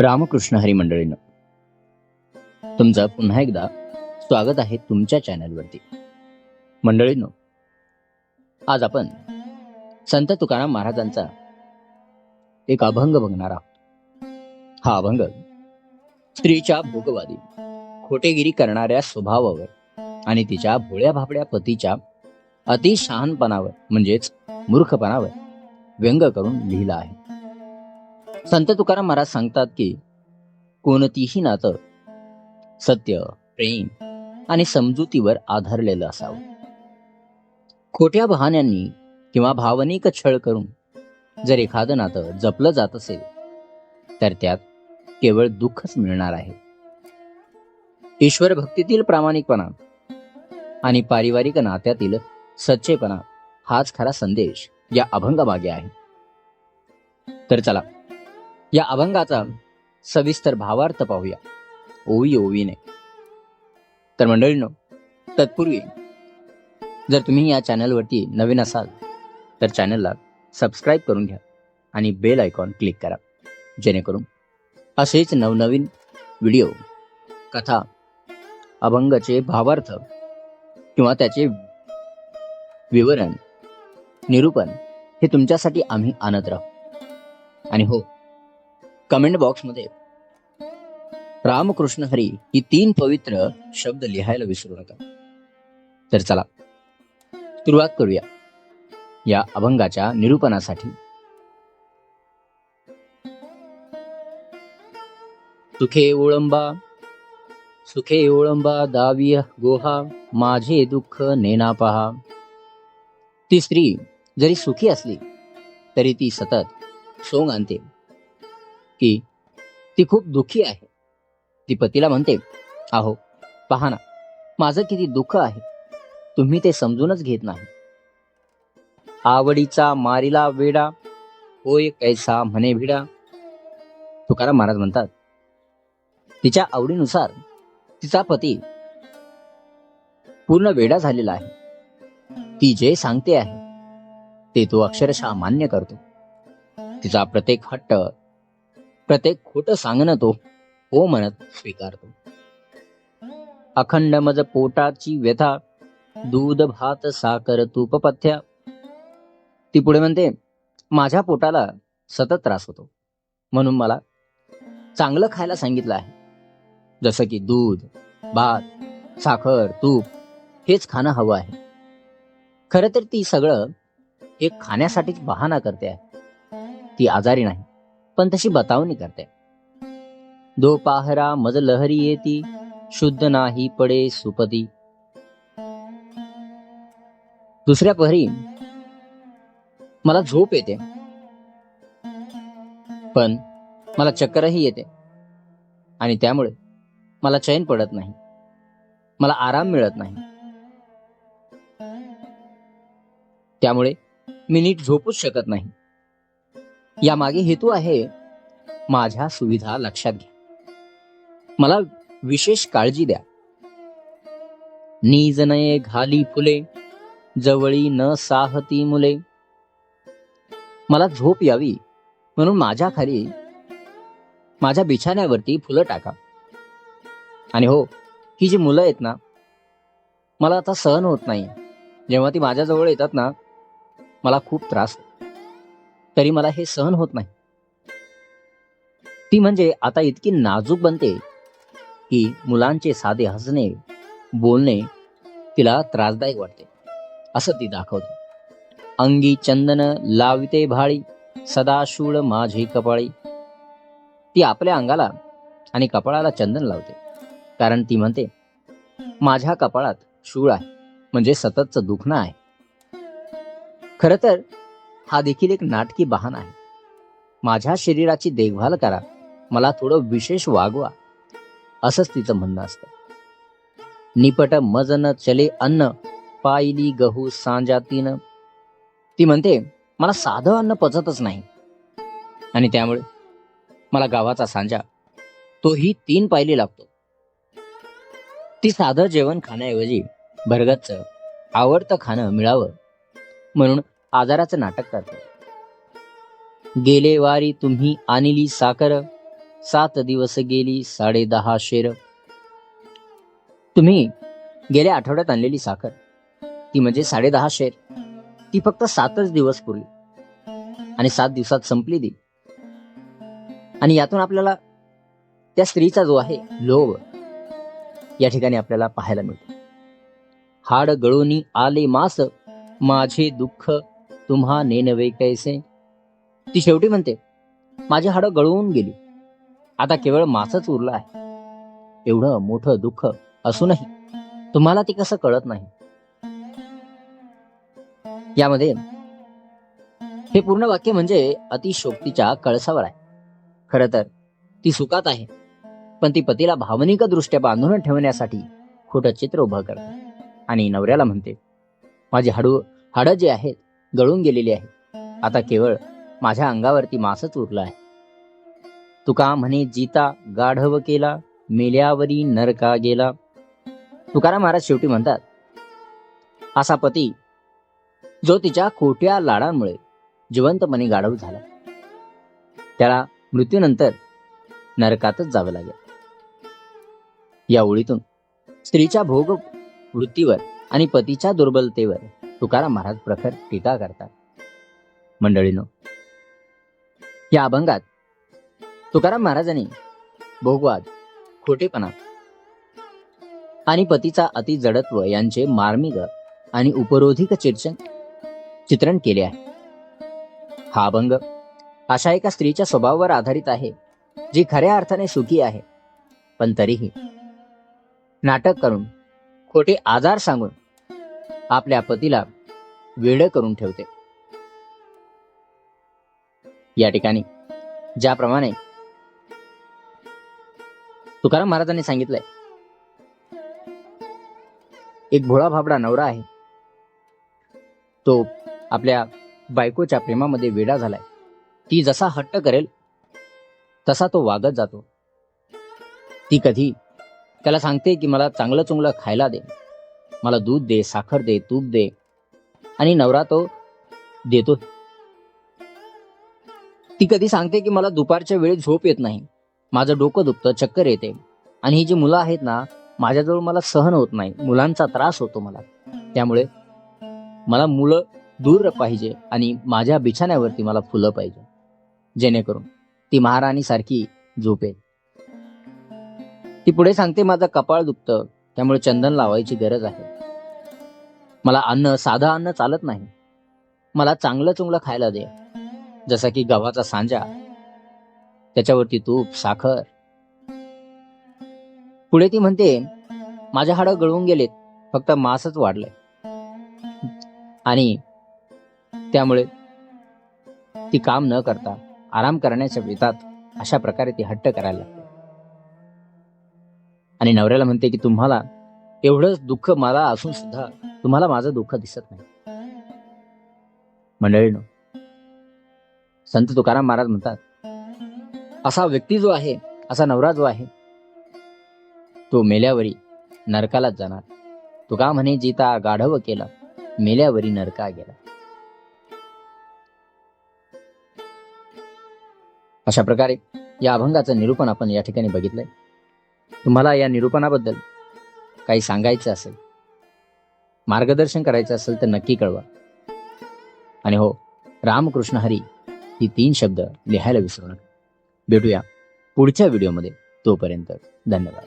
रामकृष्ण हरी मंडळीनं तुमचं पुन्हा एकदा स्वागत आहे तुमच्या चॅनलवरती. मंडळींनो आज आपण संत तुकाराम महाराजांचा एक अभंग बघणार आहोत. हा अभंग स्त्रीच्या भोगवादी खोटेगिरी करणाऱ्या स्वभावावर आणि तिच्या भोळ्या भाबड्या पतीच्या अतिशहानपणावर म्हणजेच मूर्खपणावर व्यंग करून लिहिला आहे. संत तुकाराम महाराज सांगतात की कोणतीही नातं सत्य प्रेम आणि समजुतीवर आधारलेलं असावं. खोट्या बहाण्यांनी किंवा भावनिक छळ करून जर एखादं नातं जपलं जात असेल तर त्यात केवळ दुःखच मिळणार आहे. ईश्वर भक्तीतील प्रामाणिकपणा आणि पारिवारिक नात्यातील सच्चेपणा हाच खरा संदेश या अभंगामागे आहे. तर चला या अभंगाचा सविस्तर भावार्थ पाहूया. ओवी ओवीने. तर मंडळींनो तत्पूर्वी जर तुम्ही या चॅनलवरती नवीन असाल तर चॅनलला सबस्क्राईब करून घ्या आणि बेल आयकॉन क्लिक करा. जेणेकरून असेच नवनवीन व्हिडिओ कथा अभंगाचे भावार्थ किंवा त्याचे विवरण निरूपण हे तुमच्यासाठी आम्ही आणत राहू. आणि हो कमेंट बॉक्समध्ये रामकृष्ण हरी ही तीन पवित्र शब्द लिहायला विसरू नका. तर चला सुरुवात करूया या अभंगाच्या निरूपणासाठी. सुखे ओळंबा सुखे ओळंबा दावी गोहा माझे दुःख नेना पहा. ती स्त्री जरी सुखी असली तरी ती सतत सोंग आणते. की ती खूप दुःखी आहे. ती पतीला म्हणते आहो पहा ना माझं किती दुःख आहे. तुम्ही ते समजूनच घेत नाही. आवडीचा मारिला वेडा होय कैसा म्हणे भिडा. तुकाराम महाराज म्हणतात तिच्या आवडीनुसार तिचा पती पूर्ण वेडा झालेला आहे. ती जे सांगते आहे ते तो अक्षरशः मान्य करतो. तिचा प्रत्येक हट्ट प्रत्येक खोट सांगणं तो हो म्हणत स्वीकारतो. अखंड मज पोटाची व्यथा दूध भात साखर तूप पथ्या. ती पुढे म्हणते माझ्या पोटाला सतत त्रास होतो. म्हणून मला चांगलं खायला सांगितलं आहे. जसं की दूध भात साखर तूप हेच खाणं हवं आहे. खरं तर ती सगळं हे खाण्यासाठीच बहाणा करते आहे. ती आजारी नाही. पण तशी बतावणी करते. दोपहरा मज लहरी येती शुद्ध नाही पडे सुपदी. दुसऱ्या पहरी मला झोप येते. पण मला चक्करही येते. आणि त्यामुळे मला चैन पडत नाही. मला आराम मिळत नाही. त्यामुळे मी नीट झोपूच शकत नाही. यामागे हेतू आहे माझ्या सुविधा लक्षात घ्या. मला विशेष काळजी द्या. नीज नये घाली फुले जवळी न साहती मुले. मला झोप यावी म्हणून माझ्या खाली माझ्या बिछाण्यावरती फुलं टाका. आणि हो ही जी मुलं आहेत ना मला आता सहन होत नाही. जेव्हा ती माझ्याजवळ येतात ना मला खूप त्रास होतो. तरी मला हे सहन होत नाही. ती म्हणजे आता इतकी नाजूक बनते की मुलांचे साधे हसणे बोलणे तिला त्रासदायक वाटते. असं ती दाखवते. अंगी चंदन लाविते भाळी सदाशूळ माझी कपाळी. ती आपल्या अंगाला आणि कपाळाला चंदन लावते. कारण ती म्हणते माझ्या कपाळात शूळ आहे. म्हणजे सततचं दुखणं आहे. खर तर हा देखील एक नाटकी बहाणा आहे. माझ्या शरीराची देखभाल करा. मला थोडं विशेष वागवा. असंच तिचं म्हणणं असतं. निपट मजन चले अन्न पायली गहू सांजातीन ती म्हणते मला साधं अन्न पचतच नाही. आणि त्यामुळे मला गावाचा सांजा तोही तीन पायली लागतो. ती साधं जेवण खाण्याऐवजी भरगतचं आवडतं खाणं मिळावं म्हणून आजाराचं नाटक करते. गेले वारी तुम्ही आणली साखर सात दिवस गेली साडे दहा शेर. तुम्ही गेल्या आठवड्यात आणलेली साखर ती म्हणजे साडे दहा शेर. ती फक्त सातच दिवस पुरली आणि सात दिवसात संपली ती. आणि यातून आपल्याला त्या स्त्रीचा जो आहे लोभ या ठिकाणी आपल्याला पाहायला मिळतो. हाड गळूनी आले मास माझे दुःख तुम्हा नेनवे कैसे? ती शेवटी म्हणते माझी हाडं गळून गेली. आता केवळ मासच उरलं आहे. एवढं मोठं दुःख असूनही तुम्हाला ती कसं कळत नाही? यामध्ये हे पूर्ण वाक्य म्हणजे अतिशोक्तीच्या कळसावर आहे. खर तर ती सुखात आहे पण ती पतीला भावनिक दृष्ट्या बांधून ठेवण्यासाठी खोटं चित्र उभं करते आणि नवऱ्याला म्हणते माझी हाडू हाडं जे आहेत गळून गेलेली आहे. आता केवळ माझ्या अंगावरती मासच उरला आहे. तुका म्हणे जीता गाढव केला मेल्यावरी नरका गेला. तुकाराम महाराज शेवटी म्हणतात असा पती जो तिच्या खोट्या लाडांमुळे जिवंतपणे गाढव झाला. त्याला मृत्यूनंतर नरकातच जावं लागेल. या ओळीतून स्त्रीच्या भोग वृत्तीवर आणि पतीच्या दुर्बलतेवर तुकाराम महाराज प्रखर टीका करतात. मंडळीनो या अभंगात तुकाराम महाराजांनी भोगवाद खोटेपणा आणि पतीचा अति जडत्व यांचे मार्मिक आणि उपरोधिक चिर्चन चित्रण केले आहे. हा अभंग अशा एका स्त्रीच्या स्वभावावर आधारित आहे जी खऱ्या अर्थाने सुखी आहे. पण तरीही नाटक करून खोटे आजार सांगून आपल्या पतीला वेड करून ठेवते. या ठिकाणी ज्याप्रमाणे तुकाराम महाराजांनी सांगितलंय एक भोळा भाबडा नवरा आहे. तो आपल्या बायकोच्या प्रेमामध्ये वेडा झालाय. ती जसा हट्ट करेल तसा तो वागत जातो. ती कधी त्याला सांगते की मला चांगलं चुंगलं खायला दे. मला दूध दे साखर दे तूप दे. आणि नवरा तो देतो. ती कधी सांगते की मला दुपारच्या वेळी झोप येत नाही. माझं डोकं दुखतं चक्कर येते. आणि ही जी मुलं आहेत ना माझ्याजवळ मला सहन होत नाही. मुलांचा त्रास होतो मला. त्यामुळे मला मुलं दूर पाहिजे आणि माझ्या बिछाण्यावरती मला फुलं पाहिजे. जेणेकरून ती महाराणी सारखी झोपेल ती पुढे सांगते माझं कपाळ दुखतं. त्यामुळे चंदन लावायची गरज आहे. मला अन्न साधं अन्न चालत नाही. मला चांगलं चुंगलं खायला दे. जसं की गव्हाचा सांजा. त्याच्यावरती तूप साखर. पुढे ती म्हणते माझ्या हाडं गळून गेलेत. फक्त मांसच वाढलंय. आणि त्यामुळे ती काम न करता आराम करण्याच्या वेतात अशा प्रकारे ती हट्ट करायला लागते. आणि नवऱ्याला म्हणते की तुम्हाला एवढंच दुःख मला असून सुद्धा तुम्हाला माझं दुःख दिसत नाही. मंडळीनो संत तुकाराम महाराज म्हणतात असा व्यक्ती जो आहे असा नवरा जो आहे तो मेल्यावरी नरकालाच जाणार. तुका म्हणे जिता गाढव केला मेल्यावरी नरका गेला. अशा प्रकारे या अभंगाचं निरूपण आपण या ठिकाणी बघितलंय. तुम्हाला या निरूपणाबद्दल काही सांगायचं असेल मार्गदर्शन करायचं असेल तर नक्की कळवा. आणि हो रामकृष्ण हरी ही तीन शब्द लिहायला विसरू नका. भेटूया पुढच्या व्हिडिओमध्ये. तोपर्यंत धन्यवाद.